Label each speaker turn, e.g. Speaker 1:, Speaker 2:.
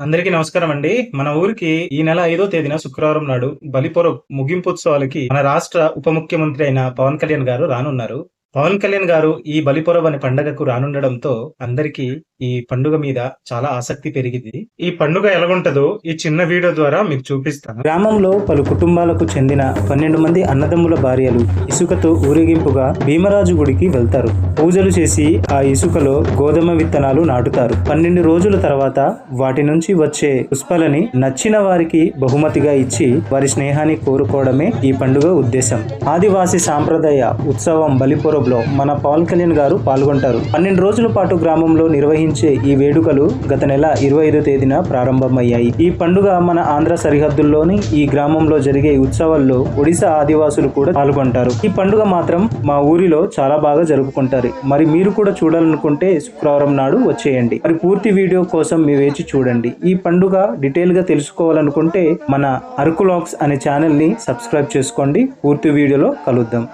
Speaker 1: అందరికీ నమస్కారం అండి. మన ఊరికి ఈ నెల ఐదో తేదీన శుక్రవారం నాడు బలిపొర ముగింపోత్సవాలకి మన రాష్ట్ర ఉప ముఖ్యమంత్రి అయిన పవన్ కళ్యాణ్ గారు రానున్నారు. పవన్ కళ్యాణ్ గారు ఈ బలిపొరవ అనే పండగకు రానుండడంతో అందరికీ ఈ పండుగ మీద చాలా ఆసక్తి పెరిగింది. ఈ పండుగ ఎలాగుంటదో ఈ చిన్న వీడియో ద్వారా మీకు చూపిస్తాను. గ్రామంలో పలు కుటుంబాలకు చెందిన పన్నెండు మంది అన్నదమ్ముల భార్యలు ఇసుకతో ఊరేగింపుగా భీమరాజు గుడికి వెళ్తారు. పూజలు చేసి ఆ ఇసుకలో గోధుమ విత్తనాలు నాటుతారు. పన్నెండు రోజుల తర్వాత వాటి నుంచి వచ్చే పుష్పాలని నచ్చిన వారికి బహుమతిగా ఇచ్చి వారి స్నేహాన్ని కోరుకోవడమే ఈ పండుగ ఉద్దేశం. ఆదివాసి సాంప్రదాయ ఉత్సవం బలిపొరబ్లో మన పవన్ కళ్యాణ్ గారు పాల్గొంటారు. పన్నెండు రోజుల పాటు గ్రామంలో నిర్వహించే ఈ వేడుకలు గత నెల ఇరవై ఐదో తేదీన ప్రారంభమయ్యాయి. ఈ పండుగ మన ఆంధ్ర సరిహద్దుల్లోని ఈ గ్రామంలో జరిగే ఉత్సవాల్లో ఒడిశా ఆదివాసులు కూడా పాల్గొంటారు. ఈ పండుగ మాత్రం మా ఊరిలో చాలా బాగా జరుపుకుంటారు. మరి మీరు కూడా చూడాలనుకుంటే శుక్రవారం నాడు వచ్చేయండి. మరి పూర్తి వీడియో కోసం మీ వేచి చూడండి. ఈ పండుగ డీటెయిల్గా తెలుసుకోవాలనుకుంటే మన అరకు లాక్స్ అనే ఛానల్ని సబ్స్క్రైబ్ చేసుకోండి. పూర్తి వీడియోలో కలుద్దాం.